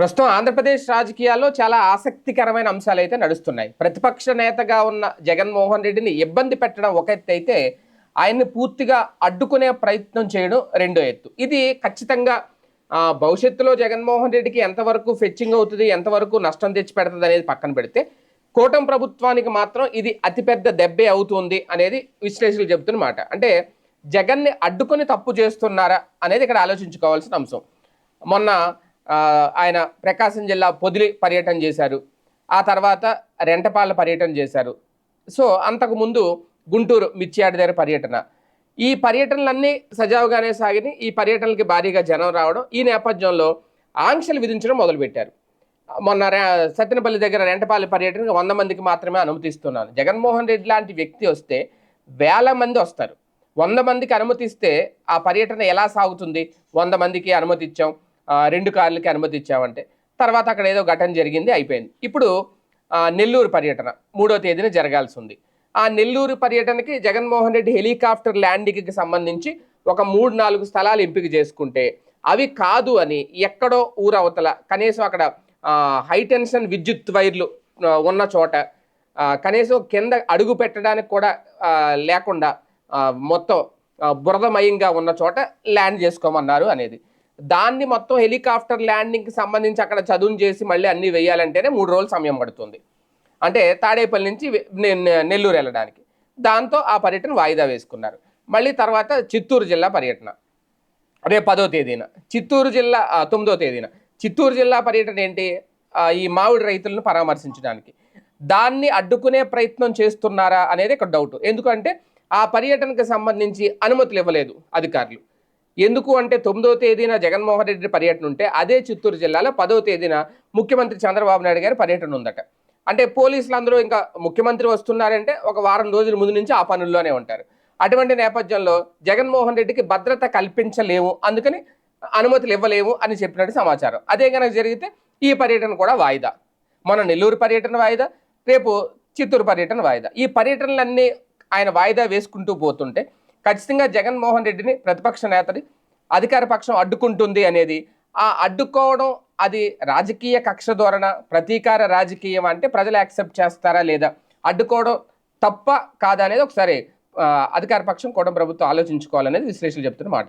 ప్రస్తుతం ఆంధ్రప్రదేశ్ రాజకీయాల్లో చాలా ఆసక్తికరమైన అంశాలు అయితే నడుస్తున్నాయి. ప్రతిపక్ష నేతగా ఉన్న జగన్మోహన్ రెడ్డిని ఇబ్బంది పెట్టడం ఒక ఎత్తు అయితే ఆయన్ని పూర్తిగా అడ్డుకునే ప్రయత్నం చేయడం రెండో ఎత్తు. ఇది ఖచ్చితంగా భవిష్యత్తులో జగన్మోహన్ రెడ్డికి ఎంతవరకు ఫెచ్చింగ్ అవుతుంది ఎంతవరకు నష్టం తెచ్చి పెడుతుంది అనేది పక్కన పెడితే కూటమి ప్రభుత్వానికి మాత్రం ఇది అతిపెద్ద దెబ్బే అవుతుంది అనేది విశ్లేషకులు చెబుతున్నమాట అంటే జగన్ని అడ్డుకొని తప్పు చేస్తున్నారా అనేది ఇక్కడ ఆలోచించుకోవాల్సిన అంశం. మొన్న ఆయన ప్రకాశం జిల్లా పొదిలి పర్యటన చేశారు. ఆ తర్వాత రెంటపాల పర్యటన చేశారు. సో అంతకుముందు గుంటూరు మిర్చియాడ దగ్గర పర్యటన. ఈ పర్యటనలన్నీ సజావుగానే సాగినాయి. ఈ పర్యటనలకి భారీగా జనం రావడం ఈ నేపథ్యంలో ఆంక్షలు విధించడం మొదలుపెట్టారు. మొన్న సత్యనపల్లి దగ్గర రెంటపాలి పర్యటనకు వంద మందికి మాత్రమే అనుమతిస్తున్నాను. జగన్మోహన్ రెడ్డి లాంటి వ్యక్తి వస్తే వేల మంది వస్తారు. వంద మందికి అనుమతిస్తే ఆ పర్యటన ఎలా సాగుతుంది? వంద మందికి అనుమతి ఇచ్చాం రెండు కార్లకి అనుమతి ఇచ్చామంటే తర్వాత అక్కడ ఏదో ఘటన జరిగింది అయిపోయింది. ఇప్పుడు నెల్లూరు పర్యటన మూడో తేదీన జరగాల్సి ఉంది ఆ నెల్లూరు పర్యటనకి జగన్మోహన్ రెడ్డి హెలికాప్టర్ ల్యాండింగ్కి సంబంధించి ఒక మూడు నాలుగు స్థలాలు ఎంపిక చేసుకుంటే అవి కాదు అని ఎక్కడో ఊరవతల కనీసం అక్కడ హైటెన్షన్ విద్యుత్ వైర్లు ఉన్న చోట కనీసం కింద అడుగు పెట్టడానికి కూడా లేకుండా మొత్తం బురదమయంగా ఉన్న చోట ల్యాండ్ చేసుకోమన్నారు అనేది. దాన్ని మొత్తం హెలికాప్టర్ ల్యాండింగ్కి సంబంధించి అక్కడ చదువును చేసి మళ్ళీ అన్నీ వేయాలంటేనే మూడు రోజులు సమయం పడుతుంది. అంటే తాడేపల్లి నుంచి నెల్లూరు వెళ్ళడానికి. దాంతో ఆ పర్యటన వాయిదా వేసుకున్నారు. మళ్ళీ తర్వాత చిత్తూరు జిల్లా పర్యటన. రేపు పదో తేదీన. చిత్తూరు జిల్లా తొమ్మిదో తేదీన. చిత్తూరు జిల్లా పర్యటన ఏంటి? ఈ మామిడి రైతులను పరామర్శించడానికి. దాన్ని అడ్డుకునే ప్రయత్నం చేస్తున్నారా అనేది ఒక డౌట్. ఎందుకంటే ఆ పర్యటనకు సంబంధించి అనుమతులు ఇవ్వలేదు అధికారులు. ఎందుకు అంటే తొమ్మిదో తేదీన జగన్మోహన్ రెడ్డి పర్యటన ఉంటే అదే చిత్తూరు జిల్లాలో పదో తేదీన ముఖ్యమంత్రి చంద్రబాబు నాయుడు గారి పర్యటన ఉందట. అంటే పోలీసులు అందరూ ఇంకా ముఖ్యమంత్రి వస్తున్నారంటే ఒక వారం రోజుల ముందు నుంచి ఆ పనుల్లోనే ఉంటారు. అటువంటి నేపథ్యంలో జగన్మోహన్ రెడ్డికి భద్రత కల్పించలేము అందుకని అనుమతులు ఇవ్వలేము అని చెప్పినట్టు సమాచారం. అదే కనుక జరిగితే ఈ పర్యటన కూడా వాయిదా. మన నెల్లూరు పర్యటన వాయిదా రేపు చిత్తూరు పర్యటన వాయిదా. ఈ పర్యటనలన్నీ ఆయన వాయిదా వేసుకుంటూ పోతుంటే ఖచ్చితంగా జగన్మోహన్ రెడ్డిని ప్రతిపక్ష నేతని అధికార పక్షం అడ్డుకుంటుంది అనేది. ఆ అడ్డుకోవడం అది రాజకీయ కక్ష ధోరణ ప్రతీకార రాజకీయం అంటే ప్రజలు యాక్సెప్ట్ చేస్తారా లేదా? అడ్డుకోవడం తప్ప కాదా అనేది ఒకసారి అధికార పక్షం కూడా ప్రభుత్వం ఆలోచించుకోవాలనేది విశ్లేషణ చెప్తున్న మాట.